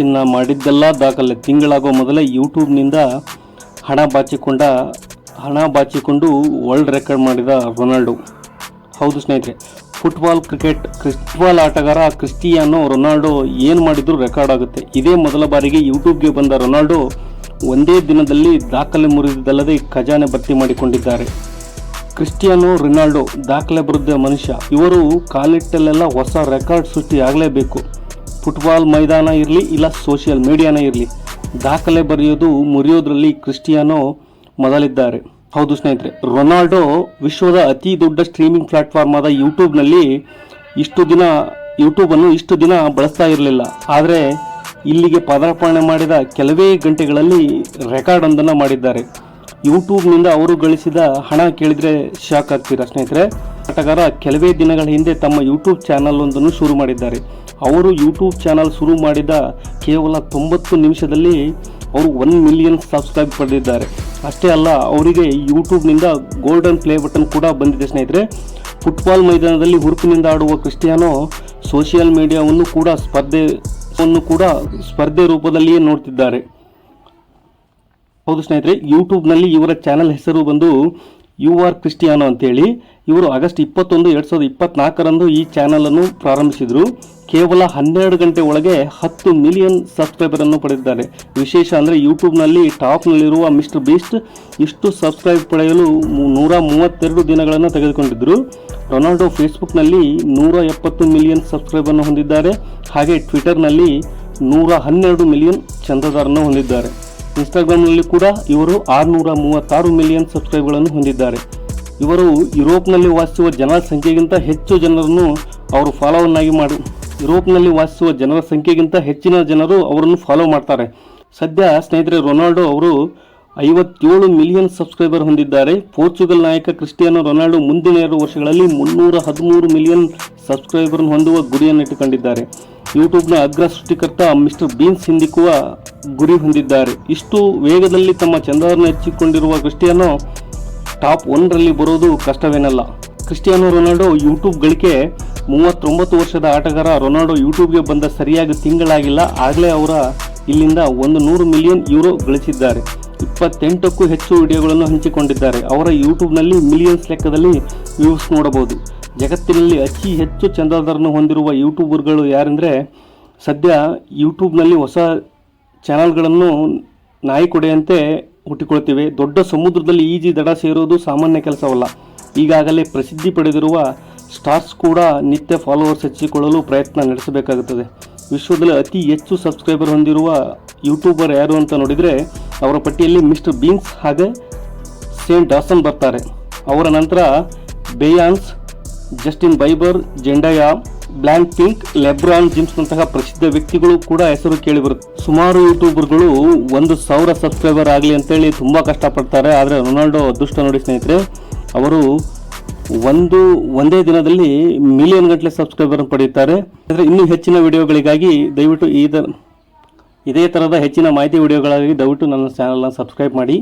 ಚಿನ್ನ ಮಾಡಿದ್ದೆಲ್ಲ ದಾಖಲೆ. ತಿಂಗಳಾಗೋ ಮೊದಲೇ ಯೂಟ್ಯೂಬ್ನಿಂದ ಹಣ ಬಾಚಿಕೊಂಡ, ಹಣ ಬಾಚಿಕೊಂಡು ವರ್ಲ್ಡ್ ರೆಕಾರ್ಡ್ ಮಾಡಿದ ರೊನಾಲ್ಡೋ. ಹೌದು ಸ್ನೇಹಿತರೆ ಫುಟ್ಬಾಲ್ ಕ್ರಿಕೆಟ್ ಕ್ರಿಸ್ಟ್ಬಾಲ್ ಆಟಗಾರ ಕ್ರಿಸ್ಟಿಯಾನೋ ರೊನಾಲ್ಡೋ ಏನು ಮಾಡಿದ್ರು ರೆಕಾರ್ಡ್ ಆಗುತ್ತೆ. ಇದೇ ಮೊದಲ ಬಾರಿಗೆ ಯೂಟ್ಯೂಬ್ಗೆ ಬಂದ ರೊನಾಲ್ಡೋ ಒಂದೇ ದಿನದಲ್ಲಿ ದಾಖಲೆ ಮುರಿದಿದ್ದಲ್ಲದೆ ಖಜಾನೆ ಭರ್ತಿ ಮಾಡಿಕೊಂಡಿದ್ದಾರೆ. ಕ್ರಿಸ್ಟಿಯಾನೋ ರೊನಾಲ್ಡೋ ದಾಖಲೆ ಬರುದ್ದ ಮನುಷ್ಯ. ಇವರು ಕಾಲಿಟ್ಟಲ್ಲೆಲ್ಲ ಹೊಸ ರೆಕಾರ್ಡ್ ಸೃಷ್ಟಿ ಆಗಲೇಬೇಕು. ಫುಟ್ಬಾಲ್ ಮೈದಾನ ಇರಲಿ ಇಲ್ಲ ಸೋಷಿಯಲ್ ಮೀಡಿಯಾನ ಇರಲಿ, ದಾಖಲೆ ಬರೆಯೋದು ಮುರಿಯೋದ್ರಲ್ಲಿ ಕ್ರಿಸ್ಟಿಯಾನೋ ಮೊದಲಿದ್ದಾರೆ. ಹೌದು ಸ್ನೇಹಿತರೆ, ರೊನಾಲ್ಡೋ ವಿಶ್ವದ ಅತಿ ದೊಡ್ಡ ಸ್ಟ್ರೀಮಿಂಗ್ ಪ್ಲಾಟ್ಫಾರ್ಮ್ ಆದ ಯೂಟ್ಯೂಬ್ನಲ್ಲಿ ಇಷ್ಟು ದಿನ, ಯೂಟ್ಯೂಬನ್ನು ಇಷ್ಟು ದಿನ ಬಳಸ್ತಾ ಇರಲಿಲ್ಲ. ಆದರೆ ಇಲ್ಲಿಗೆ ಪದಾರ್ಪಣೆ ಮಾಡಿದ ಕೆಲವೇ ಗಂಟೆಗಳಲ್ಲಿ ರೆಕಾರ್ಡ್ ಒಂದನ್ನು ಮಾಡಿದ್ದಾರೆ. ಯೂಟ್ಯೂಬ್ನಿಂದ ಅವರು ಗಳಿಸಿದ ಹಣ ಕೇಳಿದರೆ ಶಾಕ್ ಆಗ್ತೀರಾ ಸ್ನೇಹಿತರೆ? ಆಟಗಾರ ಕೆಲವೇ ದಿನಗಳ ಹಿಂದೆ ತಮ್ಮ ಯೂಟ್ಯೂಬ್ ಚಾನಲ್ ಒಂದನ್ನು ಶುರು ಮಾಡಿದ್ದಾರೆ. ಅವರು ಯೂಟ್ಯೂಬ್ ಚಾನಲ್ ಶುರು ಮಾಡಿದ ಕೇವಲ ತೊಂಬತ್ತು ನಿಮಿಷದಲ್ಲಿ ಅವರು ಒನ್ ಮಿಲಿಯನ್ ಸಬ್ಸ್ಕ್ರೈಬ್ ಪಡೆದಿದ್ದಾರೆ. ಅಷ್ಟೇ ಅಲ್ಲ, ಅವರಿಗೆ ಯೂಟ್ಯೂಬ್ನಿಂದ ಗೋಲ್ಡನ್ ಪ್ಲೇ ಬಟನ್ ಕೂಡ ಬಂದಿದೆ ಸ್ನೇಹಿತರೆ. ಫುಟ್ಬಾಲ್ ಮೈದಾನದಲ್ಲಿ ಹುರುಪಿನಿಂದ ಆಡುವ ಕ್ರಿಸ್ಟಿಯಾನೋ ಸೋಷಿಯಲ್ ಮೀಡಿಯಾವನ್ನು ಕೂಡ ಸ್ಪರ್ಧೆ, ವನ್ನು ಕೂಡ ಸ್ಪರ್ಧೆ ರೂಪದಲ್ಲಿಯೇ ನೋಡ್ತಿದ್ದಾರೆ. ಹೌದು ಸ್ನೇಹಿತರೆ ಯೂಟ್ಯೂಬ್ನಲ್ಲಿ ಇವರ ಚಾನಲ್ ಹೆಸರು ಬಂದು ಯು ಆರ್ ಕ್ರಿಸ್ಟಿಯಾನೋ ಅಂತೇಳಿ ಇವರು ಆಗಸ್ಟ್ ಇಪ್ಪತ್ತೊಂದು, ಎರಡು ಸಾವಿರದ ಇಪ್ಪತ್ನಾಲ್ಕರಂದು ಈ ಚಾನಲನ್ನು ಪ್ರಾರಂಭಿಸಿದರು. ಕೇವಲ ಹನ್ನೆರಡು ಗಂಟೆ ಒಳಗೆ ಹತ್ತು ಮಿಲಿಯನ್ ಸಬ್ಸ್ಕ್ರೈಬರನ್ನು ಪಡೆದಿದ್ದಾರೆ. ವಿಶೇಷ ಅಂದರೆ ಯೂಟ್ಯೂಬ್ನಲ್ಲಿ ಟಾಪ್ನಲ್ಲಿರುವ ಮಿಸ್ಟರ್ ಬೀಸ್ಟ್ ಇಷ್ಟು ಸಬ್ಸ್ಕ್ರೈಬ್ ಪಡೆಯಲು ನೂರ ಮೂವತ್ತೆರಡು ದಿನಗಳನ್ನು ತೆಗೆದುಕೊಂಡಿದ್ದರು ರೊನಾಲ್ಡೋ ಫೇಸ್ಬುಕ್ನಲ್ಲಿ ನೂರ ಎಪ್ಪತ್ತು ಮಿಲಿಯನ್ ಸಬ್ಸ್ಕ್ರೈಬನ್ನು ಹೊಂದಿದ್ದಾರೆ. ಹಾಗೆ ಟ್ವಿಟರ್ನಲ್ಲಿ ನೂರ ಹನ್ನೆರಡು ಮಿಲಿಯನ್ ಚಂದಾದಾರನ್ನು ಹೊಂದಿದ್ದಾರೆ. ಇನ್ಸ್ಟಾಗ್ರಾಮ್ನಲ್ಲಿ ಕೂಡ ಇವರು ಆರುನೂರ ಮೂವತ್ತಾರು ಮಿಲಿಯನ್ ಸಬ್ಸ್ಕ್ರೈಬ್ಗಳನ್ನು ಹೊಂದಿದ್ದಾರೆ. ಇವರು ಯುರೋಪ್ನಲ್ಲಿ ವಾಸಿಸುವ ಜನರ ಸಂಖ್ಯೆಗಿಂತ ಹೆಚ್ಚು ಜನರನ್ನು ಅವರು ಫಾಲೋವನ್ನಾಗಿ ಮಾಡಿ, ಯುರೋಪ್ನಲ್ಲಿ ವಾಸಿಸುವ ಜನರ ಸಂಖ್ಯೆಗಿಂತ ಹೆಚ್ಚಿನ ಜನರು ಅವರನ್ನು ಫಾಲೋ ಮಾಡ್ತಾರೆ. ಸದ್ಯ ಸ್ನೇಹಿತರೆ, ರೊನಾಲ್ಡೋ ಅವರು ಐವತ್ತೇಳು ಮಿಲಿಯನ್ ಸಬ್ಸ್ಕ್ರೈಬರ್ ಹೊಂದಿದ್ದಾರೆ. ಪೋರ್ಚುಗಲ್ ನಾಯಕ ಕ್ರಿಸ್ಟಿಯಾನೋ ರೊನಾಲ್ಡೋ ಮುಂದಿನ ಎರಡು ವರ್ಷಗಳಲ್ಲಿ ಮುನ್ನೂರ ಹದಿಮೂರು ಮಿಲಿಯನ್ ಸಬ್ಸ್ಕ್ರೈಬರ್ ಹೊಂದುವ ಗುರಿಯನ್ನು ಇಟ್ಟುಕೊಂಡಿದ್ದಾರೆ. ಯೂಟ್ಯೂಬ್ನ ಅಗ್ರ ಸೃಷ್ಟಿಕರ್ತ ಮಿಸ್ಟರ್ ಬೀನ್ಸ್ ಹಿಂದಿಕ್ಕುವ ಗುರಿ ಹೊಂದಿದ್ದಾರೆ. ಇಷ್ಟು ವೇಗದಲ್ಲಿ ತಮ್ಮ ಚಂದವನ್ನು ಹೆಚ್ಚಿಕೊಂಡಿರುವ ಕ್ರಿಸ್ಟಿಯಾನೋ ಟಾಪ್ ಒನ್ರಲ್ಲಿ ಬರೋದು ಕಷ್ಟವೇನಲ್ಲ. ಕ್ರಿಸ್ಟಿಯಾನೋ ರೊನಾಲ್ಡೋ ಯೂಟ್ಯೂಬ್ ಗಳಿಕೆ ಮೂವತ್ತೊಂಬತ್ತು ವರ್ಷದ ಆಟಗಾರ ರೊನಾಲ್ಡೋ ಯೂಟ್ಯೂಬ್ಗೆ ಬಂದ ಸರಿಯಾಗಿ ತಿಂಗಳಾಗಿಲ್ಲ. ಆಗಲೇ ಅವರ ಇಲ್ಲಿಂದ ಒಂದು ನೂರು ಮಿಲಿಯನ್ ಯೂರೋ ಗಳಿಸಿದ್ದಾರೆ. ಇಪ್ಪತ್ತೆಂಟಕ್ಕೂ ಹೆಚ್ಚು ವಿಡಿಯೋಗಳನ್ನು ಹಂಚಿಕೊಂಡಿದ್ದಾರೆ. ಅವರ ಯೂಟ್ಯೂಬ್ನಲ್ಲಿ ಮಿಲಿಯನ್ಸ್ ಲೆಕ್ಕದಲ್ಲಿ ವ್ಯೂಸ್ ನೋಡಬಹುದು. ಜಗತ್ತಿನಲ್ಲಿ ಅತಿ ಹೆಚ್ಚು ಚಂದಾದಾರನ್ನು ಹೊಂದಿರುವ ಯೂಟ್ಯೂಬರ್ಗಳು ಯಾರೆಂದರೆ, ಸದ್ಯ ಯೂಟ್ಯೂಬ್ನಲ್ಲಿ ಹೊಸ ಚಾನಲ್ಗಳನ್ನು ನಾಯಿ ಕೊಡೆಯಂತೆ ಹುಟ್ಟಿಕೊಳ್ತಿವೆ. ದೊಡ್ಡ ಸಮುದ್ರದಲ್ಲಿ ಈಜಿ ದಡ ಸೇರೋದು ಸಾಮಾನ್ಯ ಕೆಲಸವಲ್ಲ. ಈಗಾಗಲೇ ಪ್ರಸಿದ್ಧಿ ಪಡೆದಿರುವ ಸ್ಟಾರ್ಸ್ ಕೂಡ ನಿತ್ಯ ಫಾಲೋವರ್ಸ್ ಹೆಚ್ಚಿಕೊಳ್ಳಲು ಪ್ರಯತ್ನ ನಡೆಸಬೇಕಾಗುತ್ತದೆ. ವಿಶ್ವದಲ್ಲಿ ಅತಿ ಹೆಚ್ಚು ಸಬ್ಸ್ಕ್ರೈಬರ್ ಹೊಂದಿರುವ ಯೂಟ್ಯೂಬರ್ ಯಾರು ಅಂತ ನೋಡಿದರೆ ಅವರ ಪಟ್ಟಿಯಲ್ಲಿ ಮಿಸ್ಟರ್ ಬೀನ್ಸ್ ಹಾಗೆ ಸೇಂಟ್ ಡಾಸನ್ ಬರ್ತಾರೆ. ಅವರ ನಂತರ Beyonce, Justin Bieber, Zendaya Blackpink, LeBron ಜಿಮ್ಸ್ನಂತಹ ಪ್ರಸಿದ್ಧ ವ್ಯಕ್ತಿಗಳು ಕೂಡ ಹೆಸರು ಕೇಳಿಬರುತ್ತೆ ಸುಮಾರು ಯೂಟ್ಯೂಬರ್ಗಳು ಒಂದು ಸಾವಿರ ಸಬ್ಸ್ಕ್ರೈಬರ್ ಆಗಲಿ ಅಂತೇಳಿ ತುಂಬ ಕಷ್ಟಪಡ್ತಾರೆ. ಆದರೆ ರೊನಾಲ್ಡೋ ಅದೃಷ್ಟ ನೋಡಿ ಸ್ನೇಹಿತರೆ, ಅವರು ಒಂದು, ಒಂದೇ ದಿನದಲ್ಲಿ ಮಿಲಿಯನ್ ಗಟ್ಟಲೆ ಸಬ್ಸ್ಕ್ರೈಬರ್ ಪಡೆಯುತ್ತಾರೆ. ಆದರೆ ಇನ್ನೂ ಹೆಚ್ಚಿನ ವಿಡಿಯೋಗಳಿಗಾಗಿ ದಯವಿಟ್ಟು ಈ ಇದೇ ಥರದ ಹೆಚ್ಚಿನ ಮಾಹಿತಿ ವಿಡಿಯೋಗಳಿಗಾಗಿ ದಯವಿಟ್ಟು ನನ್ನ ಚಾನಲ್ನ ಸಬ್ಸ್ಕ್ರೈಬ್ ಮಾಡಿ.